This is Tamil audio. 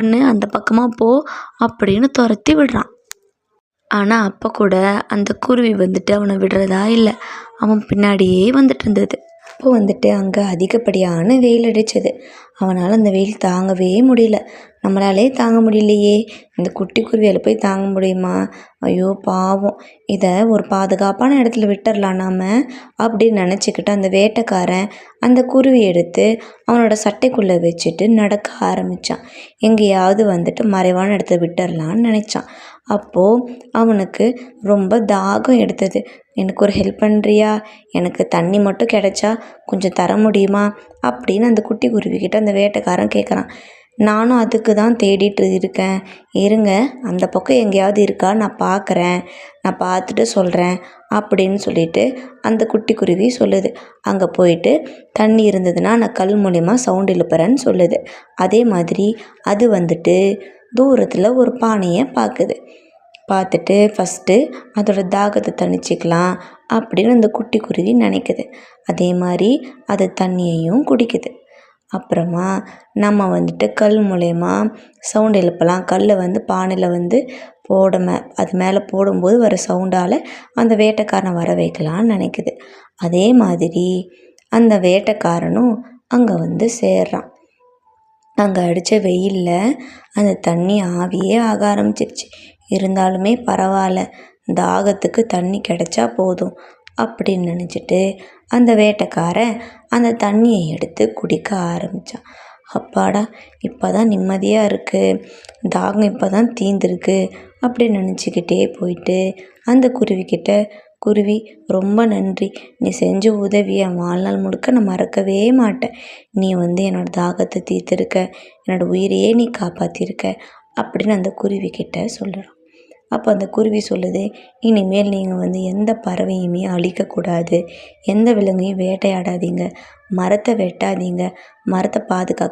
அண்ணு அந்த பக்கமாக போ அப்படின்னு துரத்தி விடுறான். ஆனால் அப்போ கூட அந்த குருவி வந்துட்டு அவனை விடுறதா இல்லை. அவன் பின்னாடியே வந்துட்டு இருந்தது. அப்போ வந்துட்டு அங்கே அதிகப்படியான வெயில் அடித்தது அவனால் அந்த வெயில் தாங்கவே முடியல. நம்மளாலே தாங்க முடியலையே. இந்த குட்டி குருவியால் போய் தாங்க முடியுமா? ஐயோ பாவம். இதை ஒரு பாதுகாப்பான இடத்துல விட்டுறலாம் நாம் அப்படின்னு நினச்சிக்கிட்டு அந்த வேட்டைக்காரன் அந்த குருவி எடுத்து அவனோட சட்டைக்குள்ளே வச்சுட்டு நடக்க ஆரம்பித்தான் எங்கேயாவது வந்துட்டு மறைவான இடத்துல விட்டுறலான்னு நினச்சான். அப்போது அவனுக்கு ரொம்ப தாகம் எடுத்தது. எனக்கு ஒரு ஹெல்ப் பண்ணுறியா எனக்கு தண்ணி மட்டும் கிடைச்சா கொஞ்சம் தர முடியுமா? அப்படின்னு அந்த குட்டி குருவிக்கிட்ட அந்த வேட்டைக்காரன் கேட்குறான் நானும் அதுக்கு தான் தேடிட்டு இருக்கேன். இருங்க அந்த பக்கம் எங்கேயாவது இருக்கா? நான் பார்க்குறேன். நான் பார்த்துட்டு சொல்கிறேன் அப்படின்னு சொல்லிட்டு அந்த குட்டி குருவி சொல்லுது. அங்கே போயிட்டு தண்ணி இருந்ததுன்னா நான் கல் மூலிமா சவுண்ட் எழுப்புறேன்னு சொல்லுது. அதே மாதிரி அது வந்துட்டு தூரத்தில் ஒரு பானையை பார்க்குது பார்த்துட்டு ஃபஸ்ட்டு அதோட தாகத்தை தணிச்சிக்கலாம் அப்படின்னு அந்த குட்டி குருவி நினைக்குது. அதே மாதிரி அது தண்ணியையும் குடிக்குது. அப்புறமா நம்ம வந்துட்டு கல் மூலயமா சவுண்ட் எழுப்பலாம். கல்லை வந்து பானையில் வந்து போட மே அது மேலே போடும்போது வர சவுண்டால் அந்த வேட்டைக்காரனை வர வைக்கலான்னு நினைக்குது. அதே மாதிரி அந்த வேட்டைக்காரனும் அங்கே வந்து சேர்றான். அங்கே அடித்த வெயிலில் அந்த தண்ணி ஆவியே ஆக ஆரம்பிச்சிருச்சு. இருந்தாலுமே பரவாயில்ல. தாகத்துக்கு தண்ணி கிடச்சா போதும். அப்படின்னு நினச்சிட்டு அந்த வேட்டைக்காரன் அந்த தண்ணியை எடுத்து குடிக்க ஆரம்பித்தான் அப்பாடா இப்போ தான் நிம்மதியாக இருக்குது தாகம் இப்போ தான் தீந்துருக்கு அப்படின்னு நினச்சிக்கிட்டே போயிட்டு அந்த குருவிக்கிட்ட குருவி ரொம்ப நன்றி. நீ செஞ்ச உதவியை வாழ்நாள் முழுக்க நான் மறக்கவே மாட்டேன். நீ வந்து என்னோடய தாகத்தை தீர்த்துருக்க என்னோடய உயிரையே நீ காப்பாற்றிருக்க அப்படின்னு அந்த குருவிக்கிட்ட சொல்லுறான். அப்போ அந்த குருவி சொல்லுது இனிமேல் நீங்கள் வந்து எந்த பறவையுமே அழிக்கக்கூடாது. எந்த விலங்கையும் வேட்டையாடாதீங்க. மரத்தை வெட்டாதீங்க. மரத்தை பாதுகாக்க